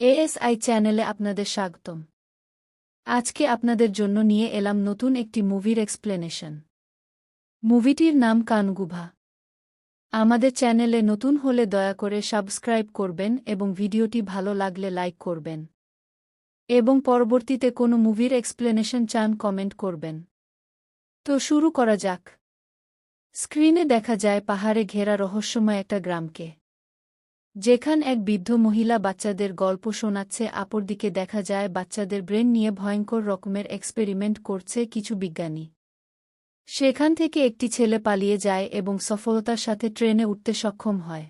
ASI চ্যানেলে আপনাদের স্বাগতম। আজকে আপনাদের জন্য নিয়ে এলাম নতুন একটি মুভির এক্সপ্লেনেশন। মুভিটির নাম কানগুভা। আমাদের চ্যানেলে নতুন হলে দয়া করে সাবস্ক্রাইব করবেন এবং ভিডিওটি ভালো লাগলে লাইক করবেন। এবং পরবর্তীতে কোনো মুভির এক্সপ্লেনেশন চান কমেন্ট করবেন। তো শুরু করা যাক। স্ক্রিনে দেখা যায় পাহাড়ে ঘেরা রহস্যময় একটা গ্রামকে। যেখান এক বৃদ্ধ মহিলা বাচ্চাদের গল্প শোনাচ্ছে, অপরদিকে দেখা যায় বাচ্চাদের ব্রেন নিয়ে ভয়ঙ্কর রকমের এক্সপেরিমেন্ট করছে কিছু বিজ্ঞানী। সেখান থেকে একটি ছেলে পালিয়ে যায় এবং সফলতার সাথে ট্রেনে উঠতে সক্ষম হয়।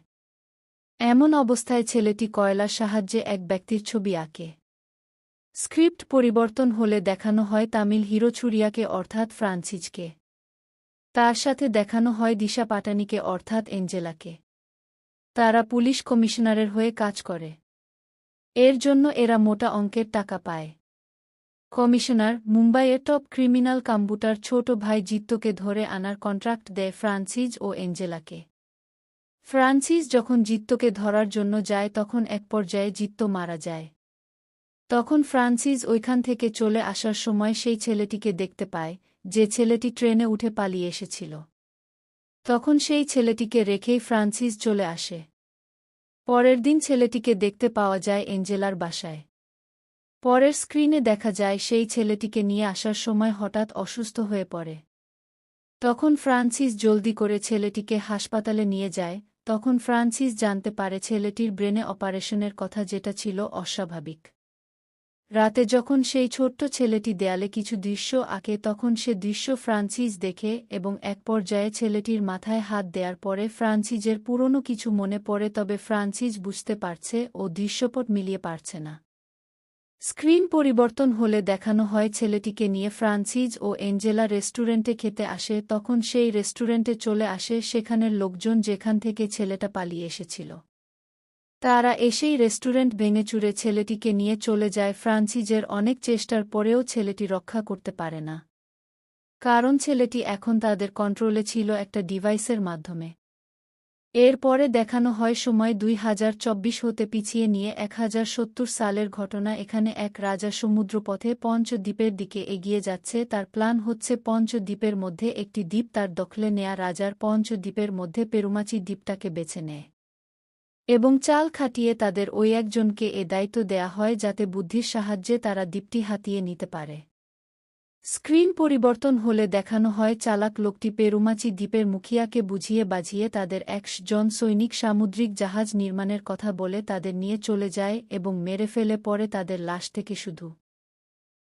এমন অবস্থায় ছেলেটি কয়লার সাহায্যে এক ব্যক্তির ছবি আঁকে। স্ক্রিপ্ট পরিবর্তন হলে দেখানো হয় তামিল হিরো ছুরিয়াকে, অর্থাৎ ফ্রান্সিজকে তার সাথে দেখানো হয় দিশা পাটানিকে, অর্থাৎ এঞ্জেলাকে। তারা পুলিশ কমিশনারের হয়ে কাজ করে। এর জন্য এরা মোটা অঙ্কের টাকা পায়। কমিশনার মুম্বাইয়ের টপ ক্রিমিনাল কাম্বুটার ছোট ভাই জিত্তকে ধরে আনার কন্ট্রাক্ট দেয় ফ্রান্সিস ও এঞ্জেলাকে। ফ্রান্সিস যখন জিত্তকে ধরার জন্য যায় তখন এক পর্যায়ে জিত্ত মারা যায়। তখন ফ্রান্সিস ওইখান থেকে চলে আসার সময় সেই ছেলেটিকে দেখতে পায়, যে ছেলেটি ট্রেনে উঠে পালিয়ে এসেছিল। তখন সেই ছেলেটিকে রেখেই ফ্রান্সিস চলে আসে। পরের দিন ছেলেটিকে দেখতে পাওয়া যায় এঞ্জেলার বাসায়। পরের স্ক্রিনে দেখা যায় সেই ছেলেটিকে নিয়ে আসার সময় হঠাৎ অসুস্থ হয়ে পড়ে। তখন ফ্রান্সিস জলদি করে ছেলেটিকে হাসপাতালে নিয়ে যায়, তখন ফ্রান্সিস জানতে পারে ছেলেটির ব্রেনে অপারেশনের কথা যেটা ছিল অস্বাভাবিক। রাতে যখন সেই ছোট্ট ছেলেটি দেয়ালে কিছু দৃশ্য আঁকে, তখন সে দৃশ্য ফ্রান্সিস দেখে এবং এক পর্যায়ে ছেলেটির মাথায় হাত দেওয়ার পরে ফ্রান্সিজের পুরনো কিছু মনে পড়ে, তবে ফ্রান্সিস বুঝতে পারছে ও দৃশ্যপট মিলিয়ে পারছে না। স্ক্রিন পরিবর্তন হলে দেখানো হয় ছেলেটিকে নিয়ে ফ্রান্সিজ ও এঞ্জেলা রেস্টুরেন্টে খেতে আসে। তখন সেই রেস্টুরেন্টে চলে আসে সেখানের লোকজন যেখান থেকে ছেলেটা পালিয়ে এসেছিল। তারা এসেই রেস্টুরেন্ট ভেঙে ভেঙেচুরে ছেলেটিকে নিয়ে চলে যায় ফ্রান্সিজের অনেক চেষ্টার পরেও ছেলেটি রক্ষা করতে পারে না। কারণ ছেলেটি এখন তাদের কন্ট্রোলে ছিল একটা ডিভাইসের মাধ্যমে। এরপরে দেখানো হয় সময় দুই হাজার চব্বিশ হতে পিছিয়ে নিয়ে এক হাজার সত্তর সালের ঘটনা এখানে এক রাজা সমুদ্রপথে পঞ্চদ্বীপের দিকে এগিয়ে যাচ্ছে, তার প্ল্যান হচ্ছে পঞ্চদ্বীপের মধ্যে একটি দ্বীপ তার দখলে নেয়া রাজার পঞ্চদ্বীপের মধ্যে পেরুমাচি দ্বীপটাকে বেছে নেয়। এবং চাল খাটিয়ে তাদের ওই একজনকে এ দায়িত্ব দেয়া হয় যাতে বুদ্ধির সাহায্যে তারা দ্বীপটি হাতিয়ে নিতে পারে। স্ক্রিন পরিবর্তন হলে দেখানো হয় চালাক লোকটি পেরুমাচি দ্বীপের মুখিয়াকে বুঝিয়ে বাজিয়ে তাদের একশ জন সৈনিক সামুদ্রিক জাহাজ নির্মাণের কথা বলে তাদের নিয়ে চলে যায় এবং মেরে ফেলে পরে তাদের লাশ থেকে শুধু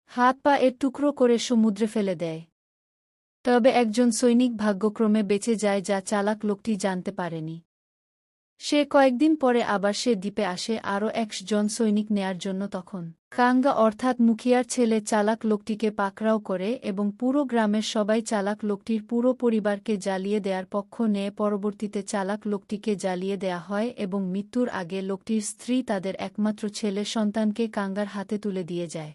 হাত পা এর টুকরো করে সমুদ্রে ফেলে দেয়। তবে একজন সৈনিক ভাগ্যক্রমে বেঁচে যায় যা চালাক লোকটি জানতে পারেনি। সে কয়েকদিন পরে আবার সে দ্বীপে আসে আরও একশ জন সৈনিক নেয়ার জন্য তখন। কাঙ্গা অর্থাৎ মুখিয়ার ছেলে চালাক লোকটিকে পাকড়াও করে এবং পুরো গ্রামের সবাই চালাক লোকটির পুরো পরিবারকে জ্বালিয়ে দেয়ার পক্ষ নেয় পরবর্তীতে চালাক লোকটিকে জ্বালিয়ে দেয়া হয় এবং মৃত্যুর আগে লোকটির স্ত্রী তাদের একমাত্র ছেলে সন্তানকে কাঙ্গার হাতে তুলে দিয়ে যায়।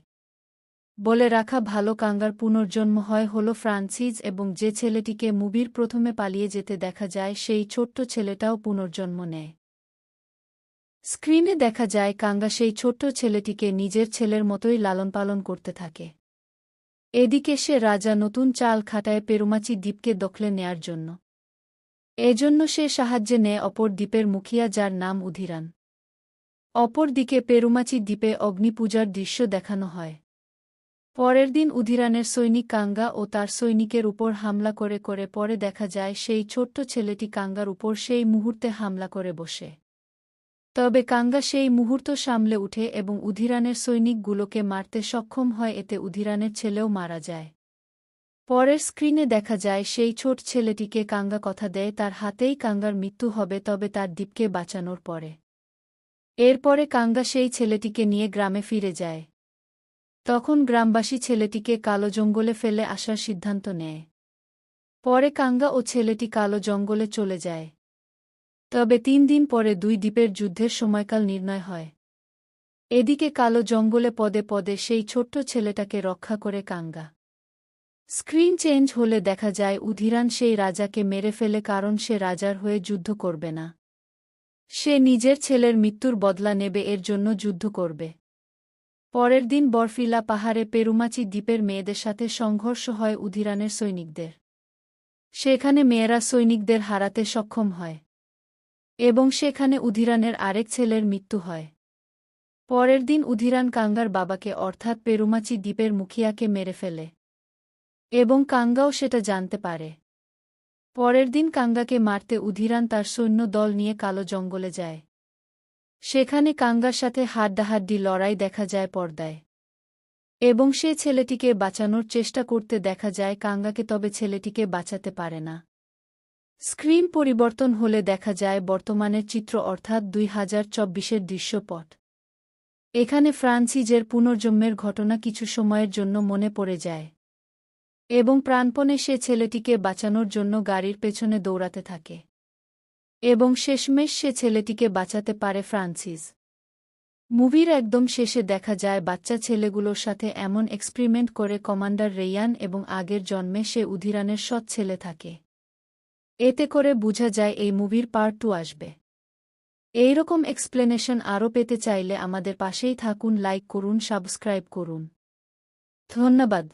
বলে রাখা ভালো কাঙ্গার পুনর্জন্ম হয় হল ফ্রান্সিজ এবং যে ছেলেটিকে মুভির প্রথমে পালিয়ে যেতে দেখা যায়, সেই ছোট্ট ছেলেটাও পুনর্জন্ম নেয়। স্ক্রিনে দেখা যায়, কাঙ্গা সেই ছোট্ট ছেলেটিকে নিজের ছেলের মতোই লালন পালন করতে থাকে। এদিকে সে রাজা নতুন চাল খাটায় পেরুমাচি দ্বীপকে দখলে নেয়ার জন্য। এজন্য সে সাহায্যে নেয় অপর দ্বীপের মুখিয়া, যার নাম উধিরান। অপর দিকে পেরুমাচি দ্বীপে অগ্নিপূজার দৃশ্য দেখানো হয়। পরের দিন উধিরানের সৈনিক কাঙ্গা ও তার সৈনিকের উপর হামলা করে করে পরে দেখা যায় সেই ছোট্ট ছেলেটি কাঙ্গার উপর সেই মুহূর্তে হামলা করে বসে। তবে কাঙ্গা সেই মুহূর্ত সামলে উঠে এবং উধিরানের সৈনিকগুলোকে মারতে সক্ষম হয়, এতে উধিরানের ছেলেও মারা যায়। পরের স্ক্রিনে দেখা যায় সেই ছোট ছেলেটিকে কাঙ্গা কথা দেয়, তার হাতেই কাঙ্গার মৃত্যু হবে, তবে তার দ্বীপকে বাঁচানোর পরে। এরপরে কাঙ্গা সেই ছেলেটিকে নিয়ে গ্রামে ফিরে যায়। তখন গ্রামবাসী ছেলেটিকে কালো জঙ্গলে ফেলে আসার সিদ্ধান্ত নেয়। পরে কাঙ্গা ও ছেলেটি কালো জঙ্গলে চলে যায়। তবে তিন দিন পরে দুই দ্বীপের যুদ্ধের সময়কাল নির্ণয় হয়। এদিকে কালো জঙ্গলে পদে পদে সেই ছোট্ট ছেলেটাকে রক্ষা করে কাঙ্গা। স্ক্রিন চেঞ্জ হলে দেখা যায় উধিরান সেই রাজাকে মেরে ফেলে কারণ সে রাজার হয়ে যুদ্ধ করবে না। সে নিজের ছেলের মৃত্যুর বদলা নেবে, এর জন্য যুদ্ধ করবে। পরের দিন বরফিলা পাহাড়ে পেরুমাচি দ্বীপের মেয়েদের সাথে সংঘর্ষ হয় উধিরানের সৈনিকদের। সেখানে মেয়েরা সৈনিকদের হারাতে সক্ষম হয় এবং সেখানে উধিরানের আরেক ছেলের মৃত্যু হয়। পরের দিন উধিরান কাঙ্গার বাবাকে অর্থাৎ পেরুমাচি দ্বীপের মুখিয়াকে মেরে ফেলে এবং কাঙ্গাও সেটা জানতে পারে। পরের দিন কাঙ্গাকে মারতে উধিরান তার সৈন্য দল নিয়ে কালো জঙ্গলে যায়। সেখানে কাঙ্গার সাথে হাড্ডাহাড্ডি লড়াই দেখা যায় পর্দায়। এবং সে ছেলেটিকে বাঁচানোর চেষ্টা করতে দেখা যায় কাঙ্গাকে, তবে ছেলেটিকে বাঁচাতে পারে না। স্ক্রিন পরিবর্তন হলে দেখা যায় বর্তমানের চিত্র অর্থাৎ দুই হাজার চব্বিশের দৃশ্যপট। এখানে ফ্রান্সিজের পুনর্জন্মের ঘটনা কিছু সময়ের জন্য মনে পড়ে যায়। এবং প্রাণপণে সে ছেলেটিকে বাঁচানোর জন্য গাড়ির পেছনে দৌড়াতে থাকে। এবং শেষমেশ সে ছেলেটিকে বাঁচাতে পারে ফ্রান্সিস। মুভির একদম শেষে দেখা যায় বাচ্চা ছেলেগুলোর সাথে এমন এক্সপেরিমেন্ট করে কমান্ডার রেয়ান এবং আগের জন্মে সে উধিরানের সৎ ছেলে থাকে। এতে করে বোঝা যায় এই মুভির পার্ট টু আসবে। এইরকম এক্সপ্লেনেশন আরও পেতে চাইলে আমাদের পাশেই থাকুন লাইক করুন সাবস্ক্রাইব করুন। ধন্যবাদ।